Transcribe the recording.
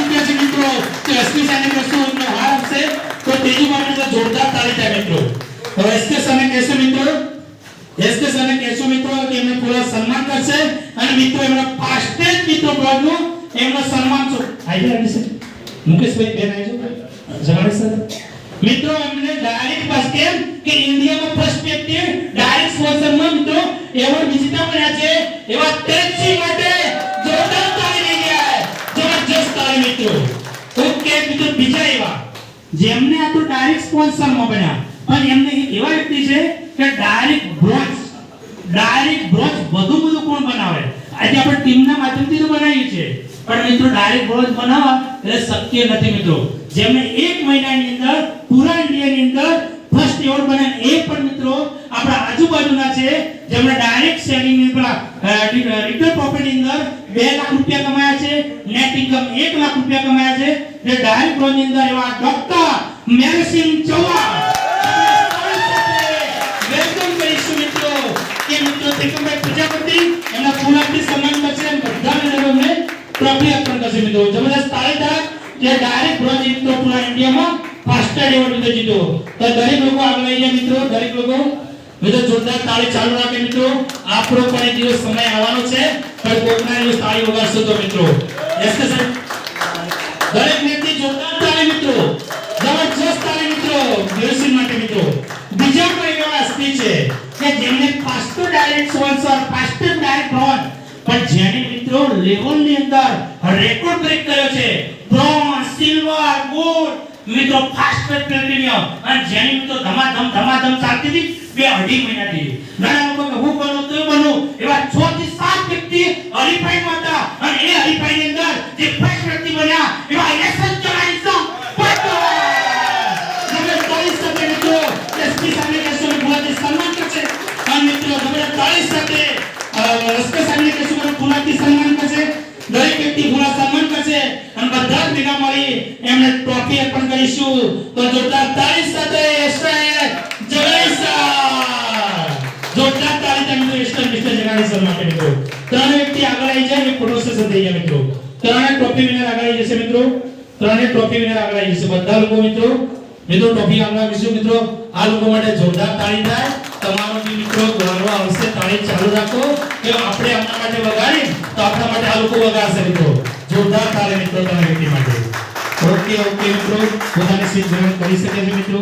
રૂપિયા છે મિત્રો તો એસપી સાહેબને કહેશું એમનો હાર આપશે તો તેની માટે જોરદાર તાળી થાય મિત્રો. હવે એસકે સાહેબને કહેશું મિત્રો? એસકે સાહેબને કહેશું મિત્રો કે એમને પૂરા સન્માન કરશે અને મિત્રો, એમનો ફાસ્ટેજ મિત્રો બ્લોગનું એમનો સન્માન છો આઈ આવી છે? મુકેશભાઈ, બેન આવી છો જણાવી સર. મિત્રો, એમને ડાયરેક્ટ બસ કેમ? કે ઇન્ડિયામાં ફર્સ્ટ વ્યક્તિ ડાયરેક્ટ સ્પોન્સરમાં મિત્રો, એવોર્ડ વિજેતા બન્યા છે. એવા તેજસિંહ માટે મિત્રો બીજા એવા. જેમને આ તો ડાયરેક્ટ સ્પોન્સરમાં બન્યા. પણ એમને એવા વ્યક્તિ છે કે ડાયરેક્ટ બ્રોચ ડાયરેક્ટ બ્રોચ વધુ બધું કોણ બનાવે? આજે આપણે ટીમના માધ્યમથી તો બનાવ્યું છે પણ મિત્રો ડાયરેક્ટ બ્રોચ બનાવવા એટલે શક્ય નથી મિત્રો. જેમને એક મહિનાની અંદર પૂરા ઇન્ડિયાની અંદર ફર્સ્ટ એવોર્ડ બન્યા એ પણ મિત્રો આપણા આજુબાજુના છે. જેમણે ડાયરેક્ટ રિટેલ પ્રોફિટની અંદર બે લાખ રૂપિયા કમાયા છે. નેટ ઇન્કમ એક લાખ રૂપિયા કમાયા છે. જે ડાયરેક્ટ બ્રોન્ઝ અંદર એવા ડોક્ટર મેરસિંહ ચૌહાણ. બધા મેડમને ટ્રોફી અર્પણ કરશે મિત્રો. જબરદસ્ત તાળીદાર જે ડાયરેક્ટ બ્રોન્ઝ જીતો પૂરા ઇન્ડિયામાં ફાસ્ટેડ એવોર્ડ જીતો તો દરેક લોકો આગળ આવી જાય મિત્રો. દરેક લોકો મિત્રો, જોરદાર તાળી ચાલુ રાખે મિત્રો. આપણો પણ એક દિવસ સમય આવવાનો છે. પણ કોકના દિવસ તાળી વગાડશો તો મિત્રો. યસ કે સર દરેક વ્યક્તિ જોરદાર તાળી મિત્રો. જબરજસ્ત તાળી મિત્રો. દેવસિંહ માટે મિત્રો. બીજા કોઈ એવા હસ્તી છે કે જેમને fast direct sponsor fast direct bronze પણ જેની મિત્રો લેવલની અંદર રેકોર્ડ બ્રેક કર્યો છે. બ્રોન્ઝ સિલ્વર ગોલ્ડ મિત્રો ફાસ્ટ પ્લેટિનિયમ અને જેની મિત્રો ધમાધમ ધમાધમ ચાલતી હતી. બે અઢી મહિનાથી ઘણા લોકો હું બનું તો બનું. એવા છ થી સાત વ્યક્તિ હરીફાઈમાં હતા. અને એ હરીફાઈની અંદર જે ફર્સ્ટ વ્યક્તિ બન્યા, એવા ચલાઈસમ તમે તાળી સાથે મિત્રો, એસપી સામે કહેશો ગુલાબી સન્માન અને સન્માન કરશે. દરેક વ્યક્તિ ગુલાબ સન્માન કરશે. અને બધા જ ભેગા મળી એમને ટ્રોફી અર્પણ કરીશું. તો જોરદાર તાળી સાથે એસઆઈ જોરદાર તાળી તમે મિત્રો એસ્ટર મિસ્ટર જગદીશ માટે મિત્રો ત્રણ વ્યક્તિ આગળ આવી જાય એ ફોટો સેશન થઈ જાય મિત્રો ત્રણે ટ્રોફી વિનર આગળ આવી જશે મિત્રો ત્રણે ટ્રોફી વિનર આગળ આવી જશે બધા લોકો મિત્રો મિત્રો ટ્રોફી આગળ આવીશું મિત્રો આ લોકો માટે જોરદાર તાળી થાય તમારો બી મિત્રો ગૌરવ આવશે તાળી ચાલુ રાખો કે આપણે આપણા માટે વગાડી તો આપણા માટે આ લોકો વગાડશે મિત્રો જોરદાર તાળી મિત્રો તમારા વ્યક્તિ માટે ઓકે ઓકે મિત્રો પોતાની સીટ ગ્રહણ કરી શકે છે મિત્રો